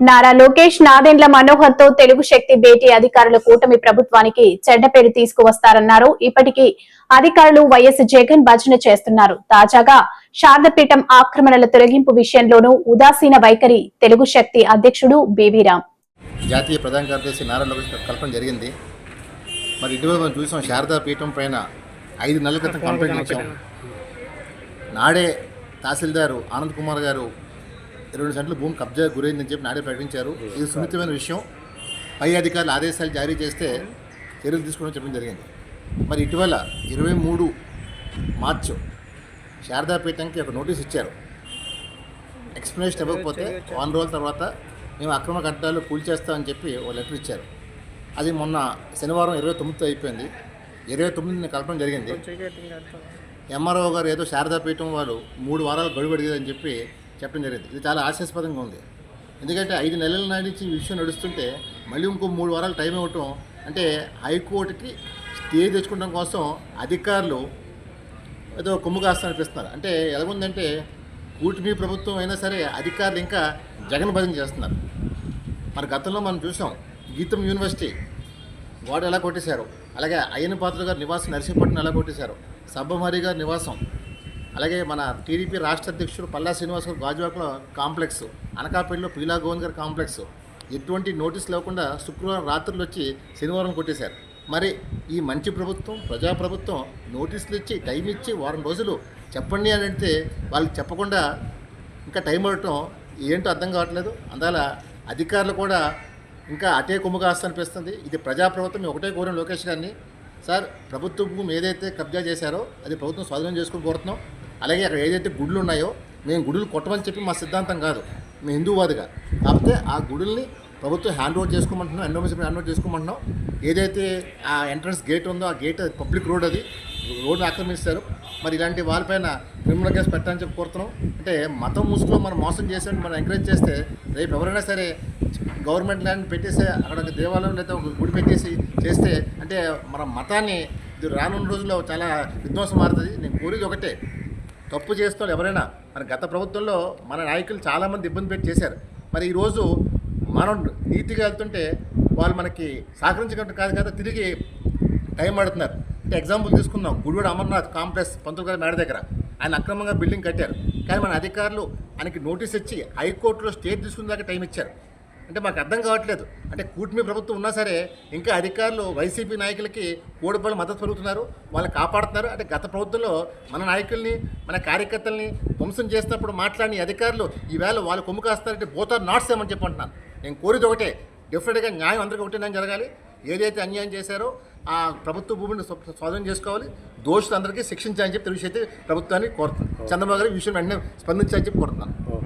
నారా లోకేష్ నాదెండ్ల మనోహర్తో తెలుగు శక్తి భేటీ అధికారుల కూటమి ప్రభుత్వానికి చెడ్డ పేరు తీసుకువస్తారన్నారు. ఇప్పటికీ అధికారులు వైఎస్ జగన్ భజన చేస్తున్నారు. తాజాగా శారదపీఠం ఆక్రమణల తొలగింపు విషయంలోనూ ఉదాసీన వైఖరి తెలుగు శక్తి అధ్యక్షుడు బీవీ రామ్. జాతీయ ప్రధాన కార్యదర్శి నారా లోకేష్ కల్పన జరిగింది. మరి ఇటీవల మనం చూసాం శారదా పీఠం పైన ఐదు నెలల క్రితం కంప్లైంట్ ఇచ్చాం. నాడే తహసీల్దారు ఆనంద్ కుమార్ గారు ఇరవై సెంట్ల భూమి కబ్జా గురైందని చెప్పి నాడే ప్రకటించారు. ఇది సున్నితమైన విషయం. పై అధికారులు ఆదేశాలు జారీ చేస్తే చర్యలు తీసుకోవడం చెప్పడం జరిగింది. మరి ఇటీవల ఇరవై మూడు మార్చు శారదా పీఠంకి ఒక నోటీస్ ఇచ్చారు. ఎక్స్ప్లెనేషన్ ఇవ్వకపోతే వారం రోజుల తర్వాత మేము అక్రమ కట్టాలు కూల్చేస్తామని చెప్పి ఒక లెటర్ ఇచ్చారు. అది మొన్న శనివారం ఇరవై తొమ్మిదితో అయిపోయింది. ఇరవై తొమ్మిదిని కలపడం జరిగింది. ఎంఆర్ఓ గారు ఏదో శారదాపీఠం వాళ్ళు మూడు వారాలు గడువు అడిగారని చెప్పి చెప్పడం జరిగింది. ఇది చాలా ఆశాస్పదంగా ఉంది. ఎందుకంటే ఐదు నెలల నాటి నుంచి ఈ విషయం నడుస్తుంటే మళ్ళీ ఇంకో మూడు వారాలు టైం ఇవ్వటం అంటే హైకోర్టుకి స్టే తెచ్చుకోవడం కోసం అధికారులు ఏదో కొమ్ము కాస్తా అనిపిస్తున్నారు అంటే ఎలాగుందంటే కూటమి ప్రభుత్వం అయినా సరే అధికారులు ఇంకా జగన్ భజన చేస్తున్నారు. మరి గతంలో మనం చూసాం గీతం యూనివర్సిటీ గోడ ఎలా కొట్టేశారు అలాగే అయ్యన పాత్ర గారి నివాసం నరసింహపట్నం ఎలా కొట్టేశారు సబ్బమహరి గారి నివాసం అలాగే మన టీడీపీ రాష్ట్ర అధ్యక్షుడు పల్లా శ్రీనివాస్ గారు గాజువాకలో కాంప్లెక్స్ అనకాపల్లిలో పీలా గోవింద్ గారి కాంప్లెక్స్. ఎటువంటి నోటీస్ లేకుండా శుక్రవారం రాత్రులు వచ్చి శనివారం కొట్టేశారు. మరి ఈ మంచి ప్రభుత్వం ప్రజాప్రభుత్వం నోటీసులు ఇచ్చి టైం ఇచ్చి వారం రోజులు చెప్పండి అని అంటే వాళ్ళకి చెప్పకుండా ఇంకా టైం పడటం ఏంటో అర్థం కావట్లేదు. అందువల్ల అధికారులు కూడా ఇంకా అటే కొమ్ము కాస్తనిపిస్తుంది ఇది ప్రజాప్రభుత్వం ఒకటే కోరిన లోకేష్ గారిని. సార్ ప్రభుత్వ భూమి ఏదైతే కబ్జా చేశారో అది ప్రభుత్వం స్వాధీనం చేసుకుని కోరుతున్నాం. అలాగే అక్కడ ఏదైతే గుడులు ఉన్నాయో మేము గుడులు కొట్టమని చెప్పి మా సిద్ధాంతం కాదు. మేము హిందూవాదిగా. కాకపోతే ఆ గుడుల్ని ప్రభుత్వం హ్యాండ్ ఓవర్ చేసుకోమంటున్నాం ఎండోమెంట్స్ హ్యాండ్ ఓవర్ చేసుకోమంటున్నాం. ఏదైతే ఆ ఎంట్రన్స్ గేట్ ఉందో ఆ గేట్ పబ్లిక్ రోడ్ అది. రోడ్డు ఆక్రమిస్తారు. మరి ఇలాంటి వాళ్ళపైన క్రిమినల్ కేసు పెట్టాలని చెప్పి కోరుతున్నాం. అంటే మతం ముసుగులో మనం మోసం చేసి మనం ఎంకరేజ్ చేస్తే రేపు ఎవరైనా సరే గవర్నమెంట్ ల్యాండ్ పెట్టేసి అక్కడ ఒక దేవాలయం లేదా ఒక గుడి పెట్టేసి చేస్తే అంటే మన మతాన్ని ఇది రానున్న రోజుల్లో చాలా విధ్వంసం మారుతుంది. నేను కోరేది ఒకటే. తప్పు చేస్తున్న ఎవరైనా. మన గత ప్రభుత్వంలో మన నాయకులు చాలామంది ఇబ్బంది పెట్టి చేశారు. మరి ఈరోజు మనం నీతిగా వెళ్తుంటే వాళ్ళు మనకి సహకరించడం కాదు కదా తిరిగి టైం పడుతున్నారు. అంటే ఎగ్జాంపుల్ తీసుకుందాం. గుడివాడ అమర్నాథ్ కాంప్లెక్స్ పంతులు గారి మేడ దగ్గర. ఆయన అక్రమంగా బిల్డింగ్ కట్టారు. కానీ మన అధికారులు ఆయనకి నోటీస్ ఇచ్చి హైకోర్టులో స్టే తీసుకున్న దాకా టైం ఇచ్చారు. అంటే మాకు అర్థం కావట్లేదు. అంటే కూటమి ప్రభుత్వం ఉన్నా సరే ఇంకా అధికారులు వైసీపీ నాయకులకి కోడిపల్లి మద్దతు పెరుగుతున్నారు వాళ్ళని కాపాడుతున్నారు. అంటే గత ప్రభుత్వంలో మన నాయకుల్ని మన కార్యకర్తల్ని ధ్వంసం చేసినప్పుడు మాట్లాడిన అధికారులు ఈవేళ వాళ్ళు కొమ్ము కాస్తారంటే బోత్ ఆర్ నాట్ సేమ్ అని చెప్పి అంటున్నాను నేను కోరేది ఒకటే డెఫినెట్గా న్యాయం అందరికీ ఒకటే న్యాయం జరగాలి. ఏదైతే అన్యాయం చేశారో ఆ ప్రభుత్వ భూమిని స్వ- స్వాధీనం చేసుకోవాలి. దోషులందరికీ శిక్షించాలని చెప్పి తెలుగు అయితే ప్రభుత్వాన్ని కోరుతున్నాను. చంద్రబాబు గారు ఈ విషయం వెంటనే స్పందించాలని చెప్పి కోరుతున్నాను.